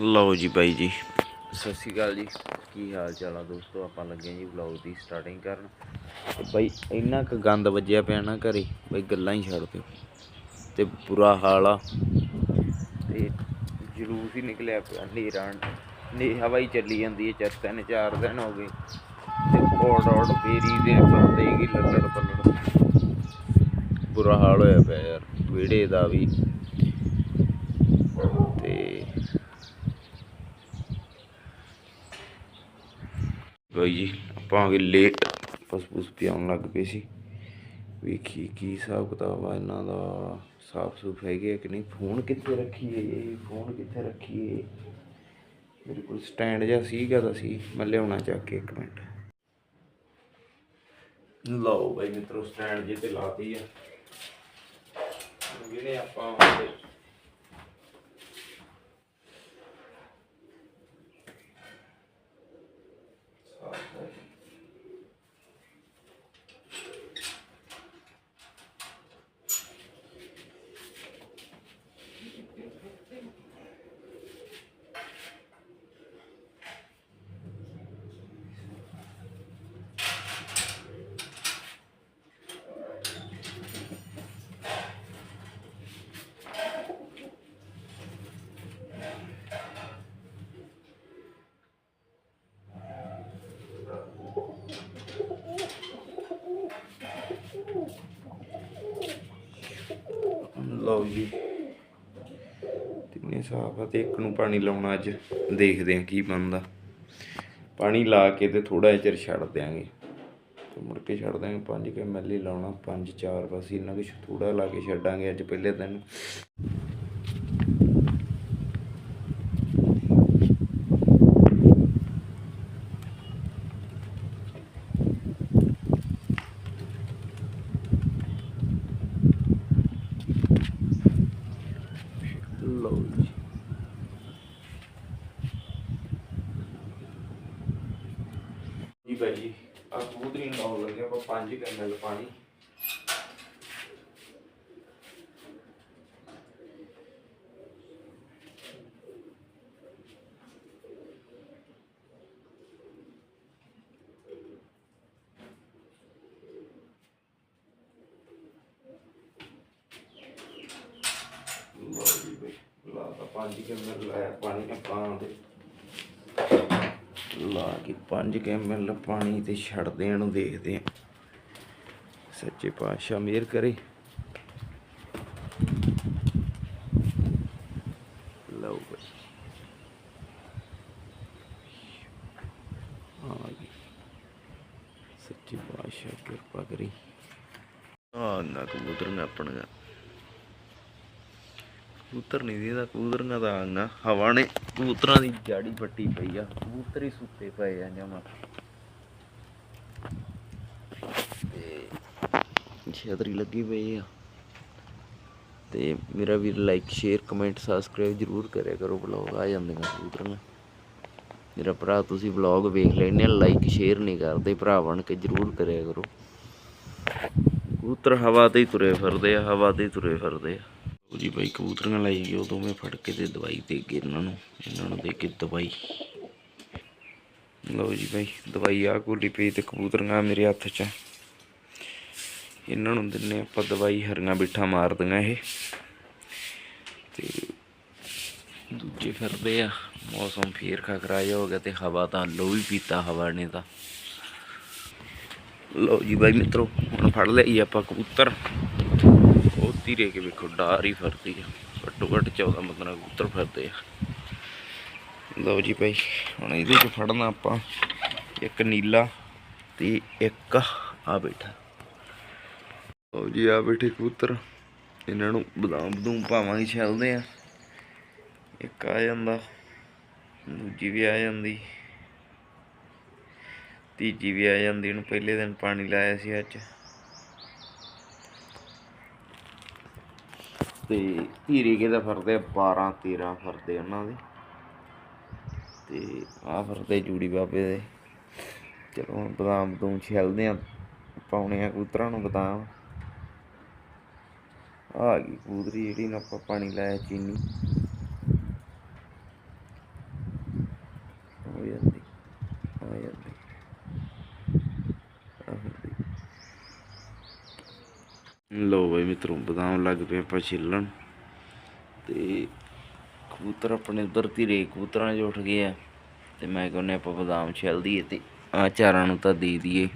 ਲਓ ਜੀ ਬਾਈ ਜੀ। ਸਤਿ ਸ਼੍ਰੀ ਅਕਾਲ ਜੀ। ਕੀ ਹਾਲ ਚਾਲ ਆ ਦੋਸਤੋ? ਆਪਾਂ ਲੱਗੇ ਹਾਂ ਜੀ ਵਲੌਗ ਦੀ ਸਟਾਰਟਿੰਗ ਕਰਨ। ਤੇ ਬਾਈ, ਇੰਨਾ ਕੁ ਗੰਦ ਵੱਜਿਆ ਪਿਆ ਨਾ ਘਰੇ, ਬਾਈ ਗੱਲਾਂ ਹੀ ਛੱਡ ਦਿਓ। ਤੇ ਬੁਰਾ ਹਾਲ ਆ। ਤੇ ਜਲੂਸ ਹੀ ਨਿਕਲਿਆ ਪਿਆ, ਹਨੇਰਾ। ਨੇ ਹੀ ਚੱਲੀ ਜਾਂਦੀ ਹੈ, ਚਾਰ, ਤਿੰਨ, ਚਾਰ ਦਿਨ ਹੋ ਗਏ। ਤੇ ਕੋਡ ਔੜ ਫੇਰੀ ਦੇ ਬੰਦੇ ਕੀ ਲੱਲੜ ਪੱਲੜ। ਬੁਰਾ ਹਾਲ ਹੋਇਆ ਪਿਆ ਯਾਰ, ਵਿਹੜੇ ਦਾ ਵੀ ਤੇ ਬਾਈ ਜੀ, ਆਪਾਂ ਆ ਗਏ ਲੇਟ ਪਸਪੂਸ ਪਿਆਉਣ ਲੱਗ ਪਏ ਸੀ। ਵੇਖੀ ਕੀ ਹਿਸਾਬ ਕਿਤਾਬ ਆ ਇਹਨਾਂ ਦਾ। ਸਾਫ਼ ਸੁਫ ਹੈਗੇ ਕਿ ਨਹੀਂ? ਫੋਨ ਕਿੱਥੇ ਰੱਖੀਏ? ਫੋਨ ਕਿੱਥੇ ਰੱਖੀਏ? ਮੇਰੇ ਕੋਲ ਸਟੈਂਡ ਜਿਹਾ ਸੀਗਾ ਤਾਂ ਸੀ। ਮੈਂ ਲਿਆਉਣਾ ਚੱਕ ਕੇ ਇੱਕ ਮਿੰਟ। ਲਓ ਬਾਈ ਮਿੱਤਰੋ ਸਟੈਂਡ ਜੇ ਤੇ ਲਾਤੀ ਆ। ਜਿਹੜੇ ਆਪਾਂ ਲਓ ਜੀ। ਤਿੰਨੇ ਸਾਫ਼ ਆ ਤੇ ਇੱਕ ਨੂੰ ਪਾਣੀ ਲਾਉਣਾ ਅੱਜ। ਦੇਖਦੇ ਆ ਕੀ ਬਣਦਾ। ਪਾਣੀ ਲਾ ਕੇ ਤੇ ਥੋੜਾ ਜਿਹਾ ਚਿਰ ਛੱਡ ਦਿਆਂਗੇ। ਤੇ ਮੁੜ ਕੇ ਛੱਡ ਦਾਂਗੇ 5 ਕੇ ਹੀ ਲਾਉਣਾ। 5 4 ਬਸ ਇਹਨਾਂ ਕੁਛ ਥੋੜਾ ਲਾ ਕੇ ਛੱਡਾਂਗੇ ਅੱਜ ਪਹਿਲੇ ਦਿਨ ਲਓ ਜੀ ਜੀ ਭਾਈ ਜੀ ਆ ਕਬੂਤਰੀ ਨੂੰ ਲਾਉਣ ਲੱਗੇ ਆਪਾਂ 5 ml ਪਾਣੀ। ਲਓ ਲਾ ਤਾਂ 5 ml ਲਾਇਆ ਪਾਣੀ ਆਪਾਂ ਤੇ ਲਾ ਕੇ 5 ml ਪਾਣੀ ਤੇ ਛੱਡਦੇ ਨੂੰ ਦੇਖਦੇ ਆ ਸੱਚੇ ਪਾਤਸ਼ਾਹ ਮਿਹਰ ਕਰੇ। ਲਓ ਬਈ। ਆ ਗਈ। ਸੱਚੇ ਪਾਤਸ਼ਾਹ ਕਿਰਪਾ ਕਰੀ। ਆ ਨਾ ਕਬੂਤਰ ਨਾ ਆਪਣਾ ਕਬੂਤਰ ਨਹੀਂ ਦੀਦਾ ਕਬੂਤਰਾਂ ਦਾ ਆਂਗਾ ਹਵਾ ਨੇ ਕਬੂਤਰਾਂ ਦੀ ਜਾੜੀ ਪੱਟੀ ਪਈ ਆ, ਕਬੂਤਰ ਹੀ ਸੁੱਤੇ ਪਏ ਆ ਜਮਾ। ਤੇ ਛਤਰੀ ਲੱਗੀ ਪਈ ਆ। ਤੇ ਮੇਰਾ ਵੀਰ ਲਾਈਕ ਸ਼ੇਅਰ ਕਮੈਂਟ ਸਬਸਕ੍ਰਾਈਬ ਜਰੂਰ ਕਰਿਆ ਕਰੋ ਵਲੌਗ ਆ ਜਾਂਦੇ ਨੇ ਕਬੂਤਰਾਂ ਮੇਰਾ ਭਰਾ, ਤੁਸੀਂ ਵਲੌਗ ਵੇਖ ਲੈਣੇ ਲਾਈਕ ਸ਼ੇਅਰ ਨਹੀਂ ਕਰਦੇ ਭਰਾ ਬਣ ਕੇ ਜਰੂਰ ਕਰਿਆ ਕਰੋ। ਕਬੂਤਰ ਹਵਾ ਤੇ ਹੀ ਤੁਰੇ ਫਿਰਦੇ ਆ, ਹਵਾ ਤੇ ਹੀ ਤੁਰੇ ਫਿਰਦੇ ਆ। ਲਓ ਜੀ ਬਾਈ ਕਬੂਤਰੀਆਂ ਲਾਈ ਗਏ ਉਦੋਂ ਮੈਂ ਫੜ ਕੇ ਤੇ ਦਵਾਈ ਦੇ ਕੇ ਇਹਨਾਂ ਨੂੰ ਇਹਨਾਂ ਨੂੰ ਦੇ ਕੇ ਦਵਾਈ। ਲਓ ਜੀ ਬਾਈ, ਦਵਾਈ ਆ ਗੋਲੀ ਪਈ ਤੇ ਕਬੂਤਰੀਆਂ ਮੇਰੇ ਹੱਥ 'ਚ। ਇਹਨਾਂ ਨੂੰ ਦਿੰਨੇ ਆਪਾਂ ਦਵਾਈ, ਹਰੀਆਂ ਬਿੱਠਾ ਮਾਰਦੀਆਂ ਇਹ। ਤੇ ਦੂਜੇ ਫਿਰਦੇ ਆ, ਮੌਸਮ ਫੇਰ ਖਖਰਾ ਜਿਹਾ ਹੋ ਗਿਆ ਤੇ ਹਵਾ ਤਾਂ ਲੋ ਵੀ ਪੀਤਾ, ਹਵਾ ਨੇ ਤਾਂ। ਲਓ ਜੀ ਬਾਈ ਮਿੱਤਰੋ, ਹੁਣ ਫੜ ਲਈ ਆਪਾਂ ਕਬੂਤਰ। ਉਹ ਧੀਰੇ ਕੇ ਵੇਖੋ ਡਾਰ ਹੀ ਫਰਦੀ ਆ। ਘੱਟੋ ਘੱਟ 14 15 ਕਬੂਤਰ ਫਿਰਦੇ ਆ। ਲਓ ਜੀ ਭਾਈ, ਹੁਣ ਇਹਦੇ ਚ ਫੜਨਾ ਆਪਾਂ। ਇੱਕ ਨੀਲਾ ਤੇ ਇੱਕ ਆ ਬੈਠਾ। ਲਓ ਜੀ ਆ ਬੈਠੇ ਕਬੂਤਰ। ਇਹਨਾਂ ਨੂੰ ਬਦਾਮ ਬਦੂਮ ਪਾਵਾਂਗੇ, ਛਲਦੇ ਆ। ਇੱਕ ਆ ਜਾਂਦਾ, ਦੂਜੀ ਵੀ ਆ ਜਾਂਦੀ। ਤੀਜੀ ਵੀ ਆ ਜਾਂਦੀ, ਇਹਨੂੰ ਪਹਿਲੇ ਦਿਨ ਪਾਣੀ ਲਾਇਆ ਸੀ ਅੱਜ। ਤੇ ਧੀਰੇ ਕੇ ਦਾ ਫਰਦੇ 12 13 ਫਰਦੇ ਉਹਨਾਂ ਦੇ। ਤੇ ਆ ਫਰਦੇ ਜੂੜੀ ਬਾਬੇ ਦੇ। ਚਲੋ ਹੁਣ ਬਦਾਮ ਬਦੂਮ ਛਿਲਦੇ ਆ, ਪਾਉਣੇ ਆ ਕੂਤਰਾਂ ਨੂੰ ਬਦਾਮ। ਆ ਗਈ ਕਬੂਤਰੀ ਜਿਹੜੀ ਨੂੰ ਆਪਾਂ ਪਾਣੀ ਲਾਇਆ ਚੀਨੀ। ਲੋ ਬਈ ਮਿੱਤਰੋ, ਬਦਾਮ ਲੱਗ ਪਏ ਆਪਾਂ ਛਿੱਲਣ। ਤੇ ਕਬੂਤਰ ਆਪਣੇ ਉਧਰ ਧੀਰੇ, ਕਬੂਤਰਾਂ 'ਚ ਉੱਠ ਗਏ ਆ। ਤੇ ਮੈਂ ਕਹਿੰਦਾ ਆਪਾਂ ਬਦਾਮ ਛਿੱਲ ਦਈਏ ਤੇ ਆ ਚਾਰਾਂ ਨੂੰ ਤਾਂ ਦੇ ਦਈਏ।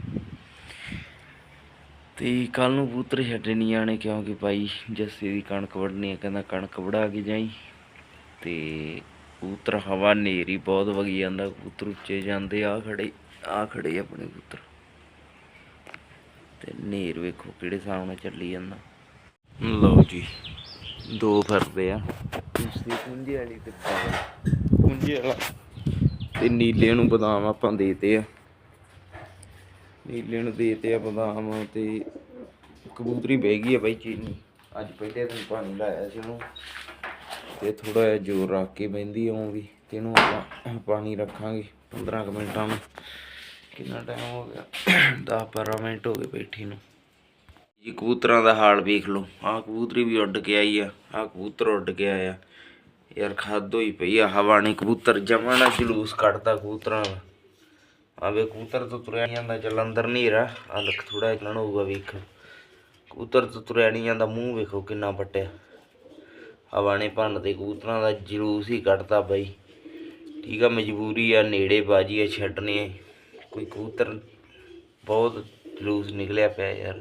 ਤੇ ਕੱਲ ਨੂੰ ਕਬੂਤਰ ਛੱਡੇ ਨਹੀਂ ਆਣੇ ਕਿਉਂਕਿ ਭਾਈ ਜੱਸੇ ਦੀ ਕਣਕ ਵੱਢਣੀ ਆ, ਕਹਿੰਦਾ ਕਣਕ ਵੜਾ ਕੇ ਜਾਈ। ਤੇ ਕਬੂਤਰ ਹਵਾ ਨੇਰੀ ਬਹੁਤ ਵਗੀ ਜਾਂਦਾ, ਕਬੂਤਰ ਉੱਚੇ ਜਾਂਦੇ ਆ ਖੜੇ ਆ ਖੜੇ ਆਪਣੇ ਕਬੂਤਰ। ਤੇ ਨੇਰ ਵੇਖੋ ਕਿਹੜੇ ਹਿਸਾਬ ਨਾਲ ਚੱਲੀ ਜਾਂਦਾ। ਲਓ ਜੀ ਦੋ ਫਿਰਦੇ ਆ। ਉਸਦੀ ਪੁੰਜੀ ਵਾਲੀ ਤੇ ਪੁੰਜੀ ਵਾਲਾ। ਤੇ ਨੀਲੇ ਨੂੰ ਬਦਾਮ ਆਪਾਂ ਦੇਤੇ ਆ। ਨੀਲੇ ਨੂੰ ਦੇਤੇ ਆ ਬਦਾਮ ਤੇ ਕਬੂਤਰੀ ਬਹਿ ਗਈ ਆ ਬਾਈ ਚੀਨੀ। ਅੱਜ ਪਹਿਲੇ ਦਿਨ ਪਾਣੀ ਲਾਇਆ ਸੀ ਉਹਨੂੰ। ਤੇ ਥੋੜਾ ਜਿਹਾ ਜ਼ੋਰ ਰੱਖ ਕੇ ਬਹਿੰਦੀ ਆ ਉਹ ਵੀ। ਤੇ ਇਹਨੂੰ ਆਪਾਂ ਪਾਣੀ ਰੱਖਾਂਗੇ 15 ਕੁ ਮਿੰਟਾਂ ਨੂੰ। ਕਿੰਨਾ ਟਾਈਮ ਹੋ ਗਿਆ? 10 12 ਮਿੰਟ ਹੋ ਗਏ ਬੈਠੀ ਨੂੰ। ਜੀ, ਕਬੂਤਰਾਂ ਦਾ ਹਾਲ ਵੇਖ ਲਓ। ਆਹ ਕਬੂਤਰੀ ਵੀ ਉੱਡ ਕੇ ਆਈ ਆ। ਆਹ ਕਬੂਤਰ ਉੱਡ ਕੇ ਆਇਆ। ਯਾਰ ਖਾਦ ਹੋਈ ਪਈ ਆ ਹਵਾ ਨੇ ਕਬੂਤਰ ਜਮਣਾ ਜਲੂਸ ਕੱਢਦਾ ਕਬੂਤਰਾਂ ਦਾ। ਆਵੇ ਕਬੂਤਰ ਤੋਂ ਤੁਰਿਆ ਨਹੀਂ ਜਾਂਦਾ, ਚੱਲ ਅੰਦਰ ਨਹੀਂ ਰਾ ਆ ਲੱਖ ਥੋੜਾ ਇਹਨਾਂ ਨੂੰ ਹੋਊਗਾ ਵੇਖ। ਕਬੂਤਰ ਤੋਂ ਤੁਰਿਆ ਨਹੀਂ ਜਾਂਦਾ, ਮੂੰਹ ਵੇਖੋ ਕਿੰਨਾ ਪੱਟਿਆ ਹਵਾ ਨੇ ਭੰਨ ਤੇ ਕਬੂਤਰਾਂ ਦਾ ਜਲੂਸ ਹੀ ਕੱਢਦਾ ਬਾਈ। ਠੀਕ ਆ, ਮਜਬੂਰੀ ਆ ਨੇੜੇ ਬਾਜੀ ਆ, ਛੱਡਣੇ ਕੋਈ ਕਬੂਤਰ ਬਹੁਤ ਜਲੂਸ ਨਿਕਲਿਆ ਪਿਆ ਯਾਰ।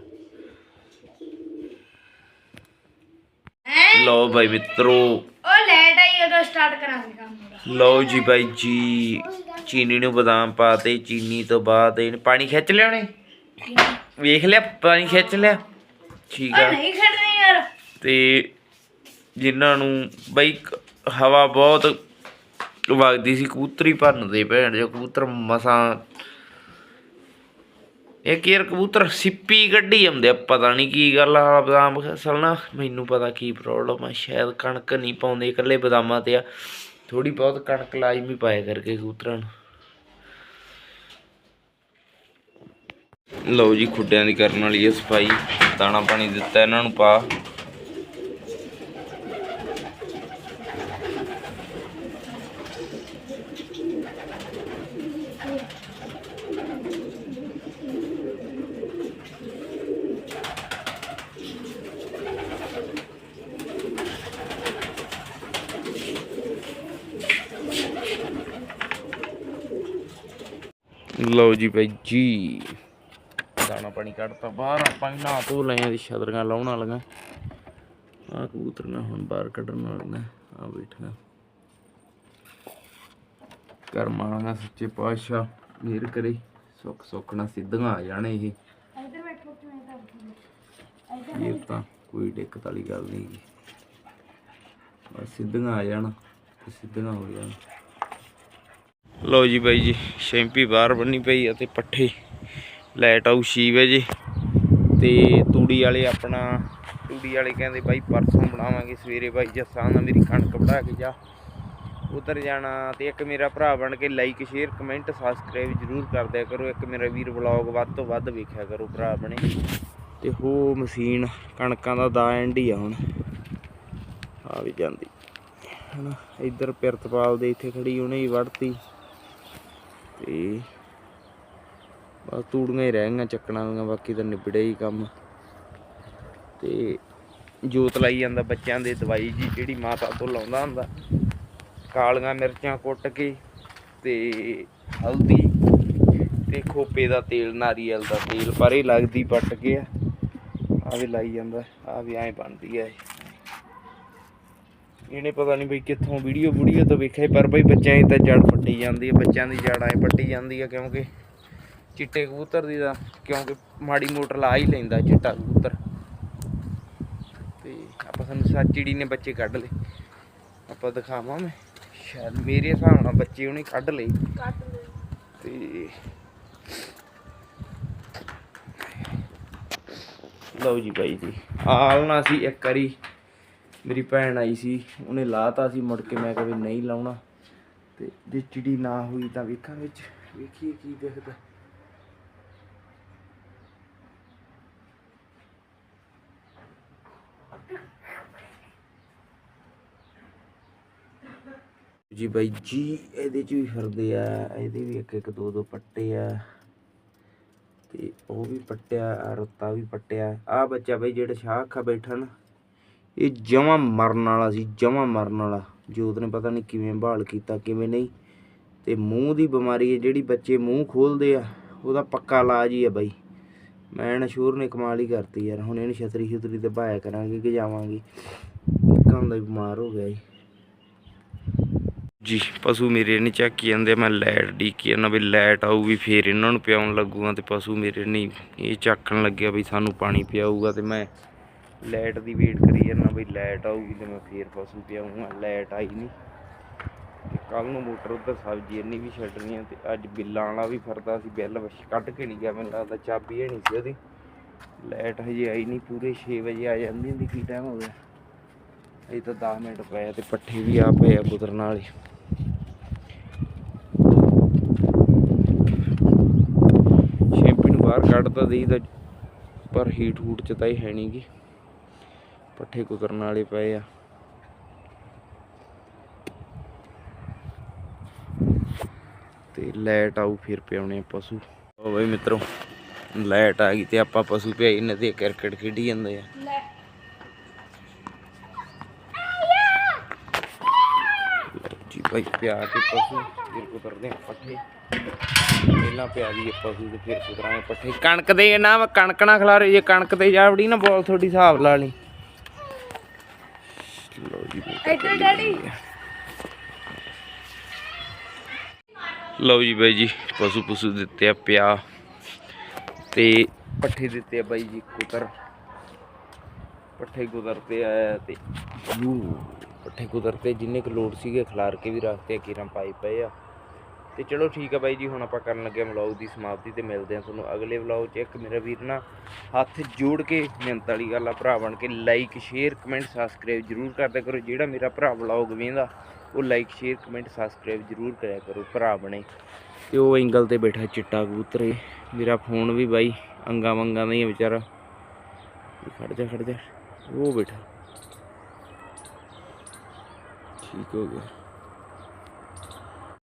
ਲਓ ਭਾਈ ਮਿੱਤਰੋ। ਉਹ ਲੈਟ ਆਈ ਉਦੋਂ ਸਟਾਰਟ ਕਰਾਂਗੇ ਕੰਮ ਲਓ ਜੀ ਬਾਈ ਜੀ ਚੀਨੀ ਨੂੰ ਬਦਾਮ ਪਾਤੇ ਚੀਨੀ ਤੋਂ ਬਾਅਦ ਇਹਨੇ ਪਾਣੀ ਖਿੱਚ ਲਿਆ ਉਹਨੇ? ਵੇਖ ਲਿਆ ਪਾਣੀ ਖਿੱਚ ਲਿਆ? ਠੀਕ ਆ। ਨਹੀਂ ਖੜਨੀ ਯਾਰ। ਤੇ ਜਿਨ੍ਹਾਂ ਨੂੰ ਬਈ ਹਵਾ ਬਹੁਤ ਵਗਦੀ ਸੀ ਕਬੂਤਰੀ ਭੰਨਦੇ ਭੈਣ ਜੋ ਕਬੂਤਰ ਮਸਾਂ ਇਹ ਕੀਰ ਕਬੂਤਰ ਸਿੱਪੀ ਕੱਢੀ ਜਾਂਦੇ ਆ, ਪਤਾ ਨਹੀਂ ਕੀ ਗੱਲ ਆ ਬਦਾਮ ਅਸਲ ਨਾ ਮੈਨੂੰ ਪਤਾ ਕੀ ਪ੍ਰੋਬਲਮ ਆ, ਸ਼ਾਇਦ ਕਣਕ ਨਹੀਂ ਪਾਉਂਦੇ ਇਕੱਲੇ ਬਦਾਮਾਂ ਤੇ ਆ। ਥੋੜੀ ਬਹੁਤ ਕਣਕ ਲਾਜ਼ਮੀ ਪਾਇਆ ਕਰਕੇ ਕਬੂਤਰਾਂ ਨੂੰ। ਲਓ ਜੀ, ਖੁੱਡਿਆਂ ਦੀ ਕਰਨ ਵਾਲੀ ਹੈ ਸਫ਼ਾਈ। ਦਾਣਾ ਪਾਣੀ ਦਿੱਤਾ ਇਹਨਾਂ ਨੂੰ ਪਾ। ਲਓ ਜੀ ਭਾਈ ਜੀ। ਦਾਣਾ ਪਾਣੀ ਕੱਢਤਾ ਬਾਹਰ ਆਪਾਂ ਵੀ ਨਹਾ ਧੋ ਲਏ ਆ ਦੀ ਛਤਰੀਆਂ ਲਾਉਣ ਵਾਲੀਆਂ। ਆ ਕਬੂਤਰੀਆਂ ਹੁਣ ਬਾਹਰ ਕੱਢਣ ਵਾਲੀਆਂ ਆ ਬੈਠੀਆਂ। ਕਰਮ ਵਾਲੀਆਂ ਸੱਚੇ ਪਾਤਸ਼ਾਹ ਮਿਹਰ ਕਰੇ ਸੁੱਖ ਸੁੱਖ ਨਾਲ ਸਿੱਧੀਆਂ ਆ ਜਾਣੇ ਇਹ। ਇੱਧਰ ਬੈਠੋ ਕਿ ਮੈਂ ਤਾਂ ਇਹ ਤਾਂ ਕੋਈ ਦਿੱਕਤ ਵਾਲੀ ਗੱਲ ਨਹੀਂ ਬਸ ਸਿੱਧੀਆਂ ਆ ਜਾਣ ਤੇ ਸਿੱਧੀਆਂ ਹੋ ਜਾਣ। ਲਓ ਜੀ ਬਾਈ ਜੀ, ਸ਼ੈਂਪੀ ਬਾਹਰ ਬੰਨੀ ਪਈ ਆ ਤੇ ਪੱਠੇ ਲਾਈਟ ਆਊ 6 ਵਜੇ ਤੇ ਤੂੜੀ ਵਾਲੇ ਆਪਣਾ, ਤੂੜੀ ਵਾਲੇ ਕਹਿੰਦੇ ਬਾਈ ਪਰਸੋਂ ਬਣਾਵਾਂਗੇ ਸਵੇਰੇ ਬਾਈ ਜੱਸਾਂ ਦਾ ਮੇਰੀ ਕਣਕ ਵਢਾ ਕੇ ਜਾ। ਉਧਰ ਜਾਣਾ ਤੇ ਇੱਕ ਮੇਰਾ ਭਰਾ ਬਣ ਕੇ ਲਾਈਕ ਸ਼ੇਅਰ ਕਮੈਂਟ ਸਬਸਕ੍ਰਾਈਬ ਜਰੂਰ ਕਰ ਦਿਆ ਕਰੋ। ਇੱਕ ਮੇਰਾ ਵੀਰ ਵਲੌਗ ਵੱਧ ਤੋਂ ਵੱਧ ਵੇਖਿਆ ਕਰੋ ਭਰਾ ਆਪਣੇ ਤੇ ਹੋ ਮਸ਼ੀਨ, ਕਣਕਾਂ ਦਾ ਦਾ ਐਂਡ ਹੀ ਆ ਹੁਣ। ਆ ਵੀ ਜਾਂਦੀ। ਹਨਾ, ਇੱਧਰ ਪਿਰਤਪਾਲ ਦੇ ਇੱਥੇ ਖੜੀ, ਉਹਨੇ ਹੀ ਵੜਤੀ ਤੇ ਬਸ ਤੂੜੀਆਂ ਹੀ ਰਹਿ ਗਈਆਂ, ਚੱਕਣਾ ਵਾਲੀਆਂ ਬਾਕੀ ਤਾਂ ਨਿਬੜਿਆ ਹੀ ਕੰਮ। ਤੇ ਜੋਤ ਲਾਈ ਜਾਂਦਾ ਬੱਚਿਆਂ ਦੇ ਦਵਾਈ ਜੀ, ਜਿਹੜੀ ਮਾਤਾ ਤੋਂ ਲਾਉਂਦਾ ਹੁੰਦਾ। ਕਾਲੀਆਂ ਮਿਰਚਾਂ ਕੁੱਟ ਕੇ ਤੇ ਹਲਦੀ ਤੇ ਖੋਪੇ ਦਾ ਤੇਲ, ਨਾਰੀਅਲ ਦਾ ਤੇਲ, ਪਰ ਇਹ ਲੱਗਦੀ ਪੱਟ ਕੇ ਆ ਆ ਵੀ ਲਾਈ ਜਾਂਦਾ ਆ ਵੀ ਐਂ ਬਣਦੀ ਆ ਇਹ। ਇਹਨੇ ਪਤਾ ਨਹੀਂ ਬਈ ਕਿੱਥੋਂ ਵੀਡੀਓ ਵੀਡੀਓ ਤੋਂ ਵੇਖਿਆ ਪਰ ਬਈ ਬੱਚਿਆਂ ਦੀ ਤਾਂ ਜੜ ਪੱਟੀ ਜਾਂਦੀ ਹੈ ਬੱਚਿਆਂ ਦੀ ਜੜ ਐ ਪੱਟੀ ਜਾਂਦੀ ਹੈ ਕਿਉਂਕਿ ਚਿੱਟੇ ਕਬੂਤਰ ਦੀ ਤਾਂ ਕਿਉਂਕਿ ਮਾੜੀ ਮੋਟਰ ਲਾ ਹੀ ਲੈਂਦਾ ਚਿੱਟਾ ਕਬੂਤਰ। ਤੇ ਆਪਾਂ ਸਾਨੂੰ ਸੱਚੜੀ ਨੇ ਬੱਚੇ ਕੱਢ ਲਏ। ਆਪਾਂ ਦਿਖਾਵਾਂ ਮੈਂ ਸ਼ਾਇਦ ਮੇਰੇ ਹਿਸਾਬ ਨਾਲ ਬੱਚੇ ਉਹਨੇ ਕੱਢ ਲਏ। ਕੱਟ ਲੈ ਤੇ ਲਓ ਜੀ ਭਾਈ ਜੀ ਆਲਣਾ ਸੀ ਇੱਕ ਵਾਰੀ। ਮੇਰੀ ਭੈਣ ਆਈ ਸੀ, ਉਹਨੇ ਲਾਤਾ ਸੀ, ਮੁੜ ਕੇ ਮੈਂ ਕਿਹਾ ਵੀ ਨਹੀਂ ਲਾਉਣਾ। ਤੇ ਜੇ ਚਿੜੀ ਨਾ ਹੋਈ ਤਾਂ ਵੇਖਾਂ ਵਿੱਚ, ਵੇਖੀਏ ਕੀ ਦਿਖਦਾ। ਜੀ ਬਾਈ ਜੀ, ਇਹਦੇ ਚ ਵੀ ਫਿਰਦੇ ਆ, ਇਹਦੇ ਵੀ ਇੱਕ ਇੱਕ, ਦੋ ਦੋ ਪੱਟੇ ਆ। ਤੇ ਉਹ ਵੀ ਪੱਟਿਆ, ਆਹ ਰੁੱਤਾ ਵੀ ਪੱਟਿਆ। ਆ ਬੱਚਾ ਬਾਈ, ਜਿਹੜਾ ਸ਼ਾਹ ਅੱਖਾਂ ਬੈਠਾ ਨਾ ਇਹ ਜਮਾ ਮਰਨ ਵਾਲਾ ਸੀ, ਜਮਾ ਮਰਨ ਵਾਲਾ। ਜੋਤ ਨੇ ਪਤਾ ਨਹੀਂ ਕਿਵੇਂ ਬਹਾਲ ਕੀਤਾ, ਕਿਵੇਂ ਨਹੀਂ। ਤੇ ਮੂੰਹ ਦੀ ਬਿਮਾਰੀ ਹੈ, ਜਿਹੜੀ ਬੱਚੇ ਮੂੰਹ ਖੋਲਦੇ ਆ, ਉਹਦਾ ਪੱਕਾ ਇਲਾਜ ਹੀ ਆ ਬਾਈ। ਮੈਂ ਨਸ਼ੂਰ ਨੇ ਕਮਾਲ ਹੀ ਕਰਤੀ ਯਾਰ। ਹੁਣ ਇਹਨੂੰ ਛਤਰੀ ਛਤਰੀ ਤੇ ਬਾਇਆ ਕਰਾਂਗੇ ਕਿ ਜਾਵਾਂਗੇ। ਨਿੱਕਾ ਹੁੰਦਾ ਬਿਮਾਰ ਹੋ ਗਿਆ ਜੀ। ਜੀ, ਪਸ਼ੂ ਮੇਰੇ ਨੇ ਚੱਕੀ ਜਾਂਦੇ, ਮੈਂ ਲੈਟ ਡੀਕੀ ਜਾਂਦਾ ਵੀ ਲੈਟ ਆਊਗੀ ਫੇਰ ਇਹਨਾਂ ਨੂੰ ਪਿਆਉਣ ਲੱਗੂਗਾ ਤੇ ਪਸ਼ੂ ਮੇਰੇ ਨਹੀਂ। ਇਹ ਚੱਕਣ ਲੱਗਿਆ ਵੀ ਸਾਨੂੰ ਪਾਣੀ ਪਿਆਊਗਾ ਤੇ ਮੈਂ ਲਾਈਟ ਦੀ ਵੇਟ ਕਰੀ ਜਾਂਦਾ ਵੀ ਲਾਈਟ ਆਊਗੀ ਤੇ ਮੈਂ ਫੇਰ ਪਸ਼ੂ ਪਿਆਊਂਗਾ ਲਾਈਟ ਆਈ ਨਹੀਂ ਤੇ ਕੱਲ ਨੂੰ ਮੋਟਰ ਉੱਧਰ ਸਬਜ਼ੀ ਇੰਨੀ ਵੀ ਛੱਡਣੀ ਆ ਤੇ ਅੱਜ ਬਿੱਲਾਂ ਵਾਲਾ ਵੀ ਫਰਦਾ ਸੀ, ਬਿੱਲ ਕੱਢ ਕੇ ਨਹੀਂ ਗਿਆ, ਮੈਨੂੰ ਲੱਗਦਾ ਚਾਬੀ ਹੈ ਨਹੀਂ ਸੀ ਉਹਦੀ। ਲਾਈਟ ਹਜੇ ਆਈ ਨਹੀਂ, ਪੂਰੇ 6 ਵਜੇ ਆ ਜਾਂਦੀ ਹੁੰਦੀ, ਕੀ ਟਾਈਮ ਹੋ ਗਿਆ? ਅਜੇ ਤਾਂ 10 ਮਿੰਟ ਪਏ ਆ ਤੇ ਪੱਠੇ ਵੀ ਆ ਪਏ ਆ ਕੁਦਰਨ ਵਾਲੇ ਸ਼ੈਂਪੀ ਨੂੰ ਬਾਹਰ ਕੱਢ ਤਾਂ ਦੇਈਦਾ ਪਰ ਹੀਟ ਹੂਟ ਚ ਤਾਂ ਇਹ ਹੈ ਨਹੀਂਗੀ ਪੱਠੇ ਕੁਕਰਨ ਵਾਲੇ ਪਏ ਆ। ਤੇ ਲੈਟ ਆਊ ਫਿਰ ਪਿਆਉਣੇ ਆ ਪਸ਼ੂ। ਉਹ ਬਈ ਮਿੱਤਰੋ ਲਾਈਟ ਆ ਗਈ ਤੇ ਆਪਾਂ ਪਸ਼ੂ ਪਿਆਈ ਨੇ ਤੇ ਕ੍ਰਿਕਟ ਖੇਡੀ ਜਾਂਦੇ ਆ। ਜੀ ਭਾਈ ਪਿਆ ਕੇ ਪਸ਼ੂ, ਫਿਰ ਕੁਤਰਦੇ ਆ ਪੱਠੇ। ਪਹਿਲਾਂ ਪਿਆ ਦੀ ਪਸ਼ੂ ਤੇ ਫਿਰ ਕੁਤਰਾਂਗੇ ਪੱਠੇ। ਕਣਕ ਦੇ ਨਾ, ਕਣਕ ਨਾ ਖਿਲਾਰੇ ਜੇ ਕਣਕ ਤੇ ਜਾਵੜੀ ਨਾ ਬੋਲ ਤੁਹਾਡੀ ਹਿਸਾਬ ਲਾ ਲਈ। ਇੱਧਰ ਡੈਡੀ ਲਓ ਜੀ ਬਾਈ ਜੀ ਪਸ਼ੂ ਪਸ਼ੂ ਦਿੱਤੇ ਆ ਪਿਆ ਤੇ ਪੱਠੇ ਦਿੱਤੇ ਆ ਬਾਈ ਜੀ ਕੁਤਰ ਪੱਠੇ ਕੁਤਰਤੇ ਆ ਤੇ ਯੂ ਪੱਠੇ ਕੁਤਰਤੇ ਜਿੰਨੇ ਕੁ ਲੋਡ ਸੀਗੇ ਖਿਲਾਰ ਕੇ ਵੀ ਰੱਖਤੇ ਆ ਕੀਰਾਂ ਪਾਈ ਪਏ ਆ। ਤੇ ਚਲੋ ਠੀਕ ਆ ਬਾਈ ਜੀ, ਹੁਣ ਆਪਾਂ ਕਰਨ ਲੱਗੇ ਵਲੌਗ ਦੀ ਸਮਾਪਤੀ ਤੇ ਮਿਲਦੇ ਆ ਤੁਹਾਨੂੰ ਅਗਲੇ ਵਲੌਗ 'ਚ। ਇੱਕ ਮੇਰਾ ਵੀਰ ਨਾ ਹੱਥ ਜੋੜ ਕੇ ਮਿਹਨਤ ਵਾਲੀ ਗੱਲ ਆ, ਭਰਾ ਬਣ ਕੇ। ਲਾਈਕ ਸ਼ੇਅਰ ਕਮੈਂਟ ਸਬਸਕ੍ਰਾਈਬ ਜਰੂਰ ਕਰਦਿਆ ਕਰੋ। ਜਿਹੜਾ ਮੇਰਾ ਭਰਾ ਵਲੌਗ ਵੇਂਦਾ ਉਹ ਲਾਈਕ ਸ਼ੇਅਰ ਕਮੈਂਟ ਸਬਸਕ੍ਰਾਈਬ ਜਰੂਰ ਕਰਿਆ ਕਰੋ, ਭਰਾ ਬਣੇ। ਤੇ ਉਹ ਐਂਗਲ ਤੇ ਬੈਠਾ ਚਿੱਟਾ ਕਬੂਤਰ ਏ। ਮੇਰਾ ਫੋਨ ਵੀ ਬਾਈ, ਅੰਗਾ ਮੰਗਾ ਨਹੀਂ ਹੈ ਵਿਚਾਰਾ। ਇਹ ਖੜ ਜਾ ਖੜ ਜਾ। ਉਹ ਬੈਠਾ। ਠੀਕ ਹੋ ਗਿਆ।